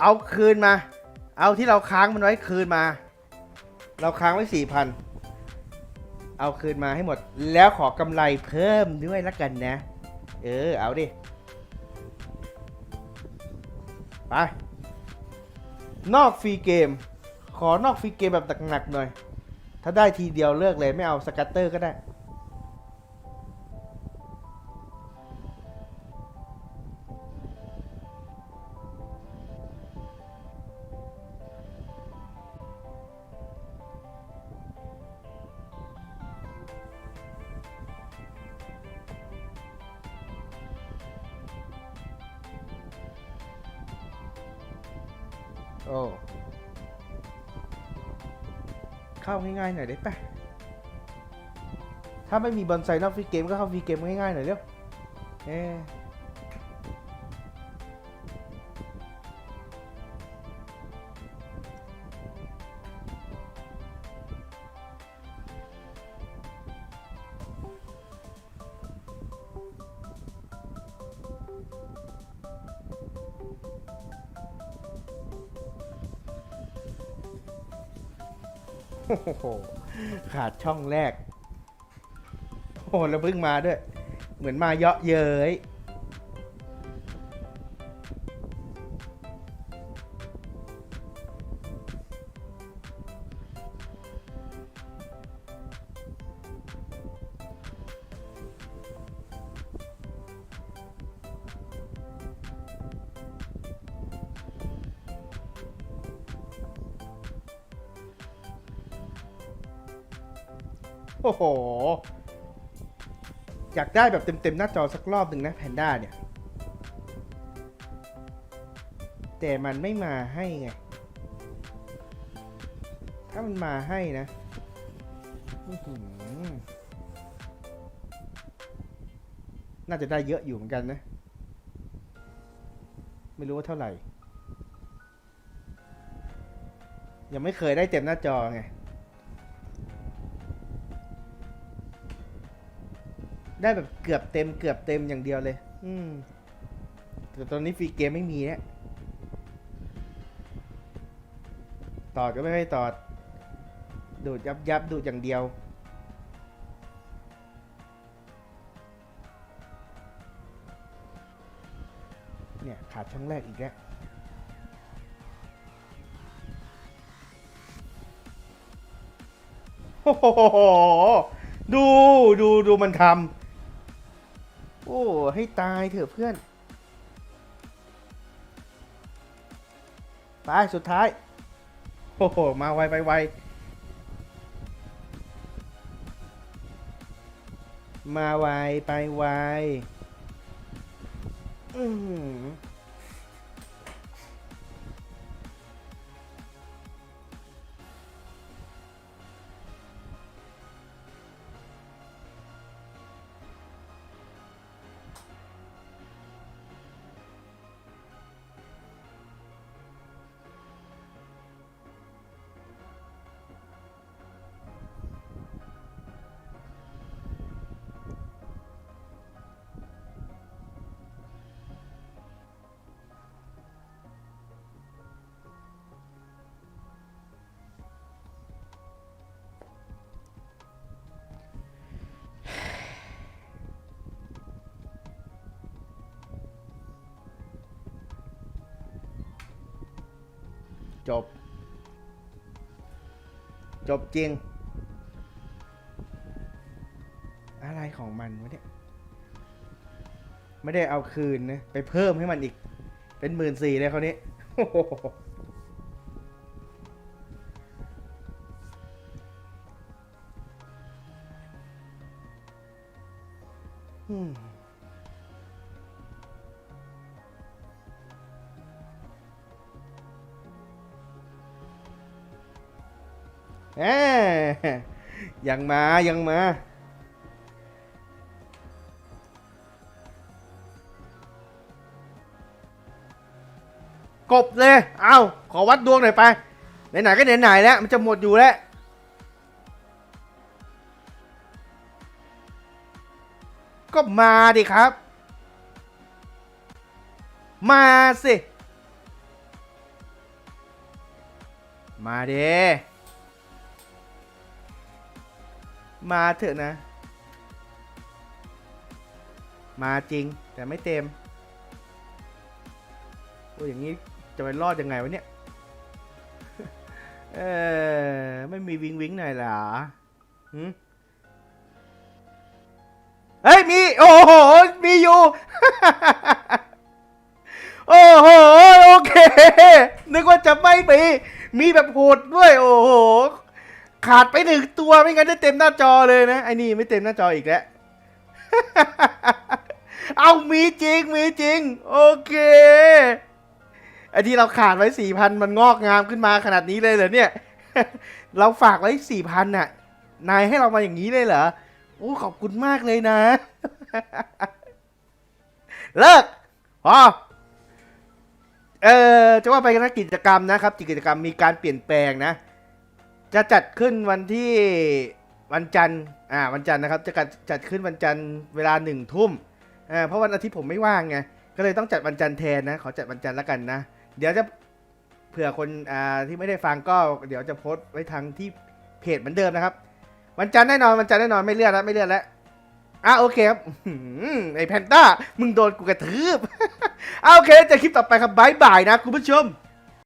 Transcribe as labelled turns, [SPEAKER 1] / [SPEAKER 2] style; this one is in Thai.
[SPEAKER 1] เอาคืนมา เอาที่เราค้างมันไว้คืนมา เราค้างไว้สี่พันเอาคืนมาให้หมด แล้วขอกำไรเพิ่มด้วยละกันนะ เออ เอาดิ ไป นอกฟรีเกม ขอนอกฟรีเกมแบบหนักๆหน่อย ถ้าได้ทีเดียวเลิกเลยไม่เอาสกัตเตอร์ก็ได้ โอ้เข้าง่ายๆหน่อยได้ปะถ้าไม่มีบอลไซนอกฟรีเกมก็เข้าฟรีเกมง่ายๆหน่อยเร็วเอ๊ โหขาดช่องแรก โอ้แล้วเพิ่งมาด้วย เหมือนมาเยาะเย้ย โอ้โห อยากได้แบบเต็มๆหน้าจอสักรอบหนึ่งนะแพนด้าเนี่ย แต่มันไม่มาให้ไง ถ้ามันมาให้นะน่าจะได้เยอะอยู่เหมือนกันนะ ไม่รู้ว่าเท่าไหร่ ยังไม่เคยได้เต็มหน้าจอไง ได้แบบเกือบเต็มเกือบเต็มอย่างเดียวเลย อืม แต่ตอนนี้ฟรีเกมไม่มีเนี่ยตอดก็ไม่ให้ตอด ดูดยับยับดูดอย่างเดียว เนี่ย ขาดช่องแรกอีกแล้วโอ้โหดูดูดูมันทำ โอ้ ให้ตายเถอะเพื่อน ไปสุดท้าย โอ้โห มาไวไปไว มาไวไปไว อืม จบ จบจริง อะไรของมันวะเนี่ย ไม่ได้เอาคืนนะ ไปเพิ่มให้มันอีก เป็นหมื่นสี่เลยเขาวนี้อืม แหมยังมา ยังมา กบเลย เอาขอวัดดวงหน่อยไป ไหนๆก็ไหนๆแล้ว มันจะหมดอยู่แล้ว ก็มาดิครับ มาสิ มาเด้ มาเถอะนะ มาจริงแต่ไม่เต็ม โอ้ยอย่างนี้จะไปรอดยังไงวะเนี่ย เออไม่มีวิงวิงหน่อยหรอหืมเฮ้ยมี โอ้โห มีอยู่ โอ้โห โอเค นึกว่าจะไม่มี มีแบบโหดด้วย โอ้โห ขาดไปหนึ่งตัวไม่งั้นได้เต็มหน้าจอเลยนะไอ้นี่ไม่เต็มหน้าจออีกแล้ว เอามีจริงมีจริง โอเคไอ้ที่เราขาดไว้สี่พันมันงอกงามขึ้นมาขนาดนี้เลยเหรอเนี่ย เราฝากไว้สี่พันน่ะ นายให้เรามาอย่างนี้เลยเหรอโอ้ขอบคุณมากเลยนะ เลิกพอเออจะว่าไปนะกิจกรรมนะครับกิจกรรมมีการเปลี่ยนแปลงนะ จะจัดขึ้นวันที่วันจันทร์อ่าวันจันทร์นะครับจะจัดจัดขึ้นวันจันทร์เวลาหนึ่งทุ่มอ่าเพราะวันอาทิตย์ผมไม่ว่างไงก็เลยต้องจัดวันจันทร์แทนนะขอจัดวันจันทร์แล้วกันนะ เดี๋ยวจะเผื่อคนอ่าที่ไม่ได้ฟังก็เดี๋ยวจะโพสต์ไว้ทางที่เพจเหมือนเดิมนะครับ วันจันทร์แน่นอนวันจันทร์แน่นอนไม่เลื่อนแล้วไม่เลื่อนแล้วอะโอเคครับอื้อหือไอแพนด้ามึงโดนกูกระทืบอะโอเคเจอคลิปต่อไปครับบายบายนะคุณผู้ชม